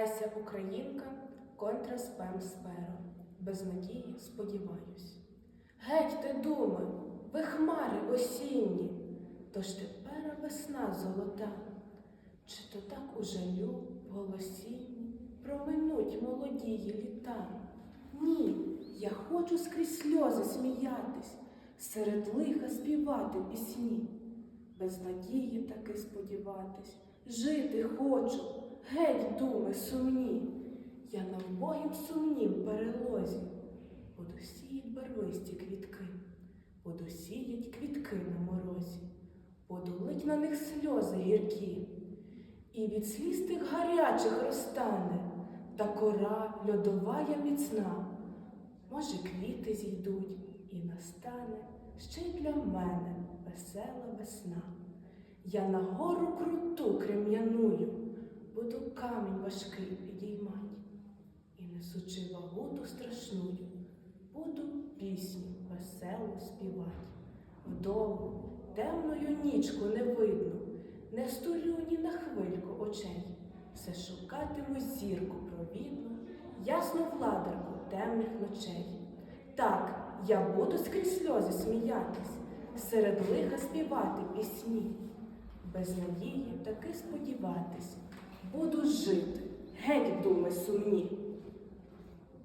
Леся Українка контра спем сперо. Без надії сподіваюсь. Геть ти думи, ви хмари осінні, то ж тепер весна золота. Чи то так у жалю голосінні проминуть молодії літа? Ні, я хочу скрізь сльози сміятись, серед лиха співати пісні. Без надії таки сподіватись, жити хочу, геть думи сумні. Я на вбогім сумнім перелозі, буду барвисті квітки, буду квітки на морозі, буду лить на них сльози гіркі, і від сліз тих гарячих розтане, та кора льодовая міцна. Може, квіти зійдуть, і настане ще й для мене весела весна. Я на гору круту крем'яную, буду камінь важкий підіймать, і несучи вагу ту страшную, буду пісню веселу співать. Вдову темною нічку не видно, не стулю ні на хвильку очей, все шукатиму зірку провідну, ясну владарку темних ночей. Так, я буду скрізь сльози сміятись, серед лиха співати пісні, без надії таки сподіватись, буду жити, геть думи сумні.